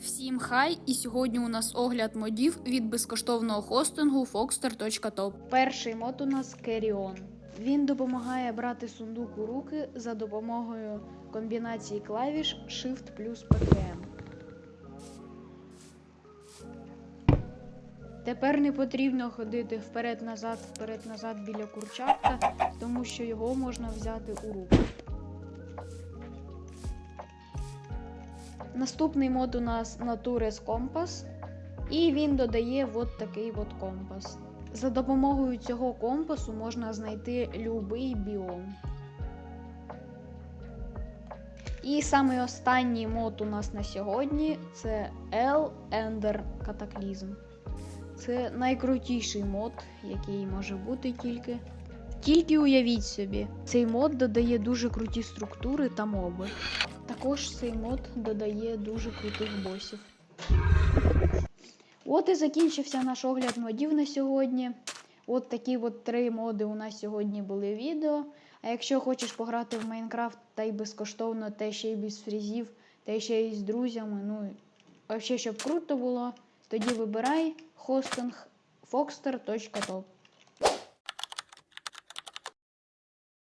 Всім хай! І сьогодні у нас огляд модів від безкоштовного хостингу Foxter.top. Перший мод у нас Carry-On. Він допомагає брати сундук у руки за допомогою комбінації клавіш Shift плюс PKM. Тепер не потрібно ходити вперед-назад, вперед-назад біля курчатка, тому що його можна взяти у руки. Наступний мод у нас Natures Compass, і він додає от такий от компас. За допомогою цього компасу можна знайти любий біом. І самий останній мод у нас на сьогодні це L Ender Cataclysm. Це найкрутіший мод, який може бути тільки. Тільки уявіть собі, цей мод додає дуже круті структури та моби. Також цей мод додає дуже крутих босів. От і закінчився наш огляд модів на сьогодні. От такі от три моди у нас сьогодні були відео. А якщо хочеш пограти в Майнкрафт та й безкоштовно, та ще й без фрізів, та ще й з друзями, ну, а щоб круто було, тоді вибирай хостинг foxter.top.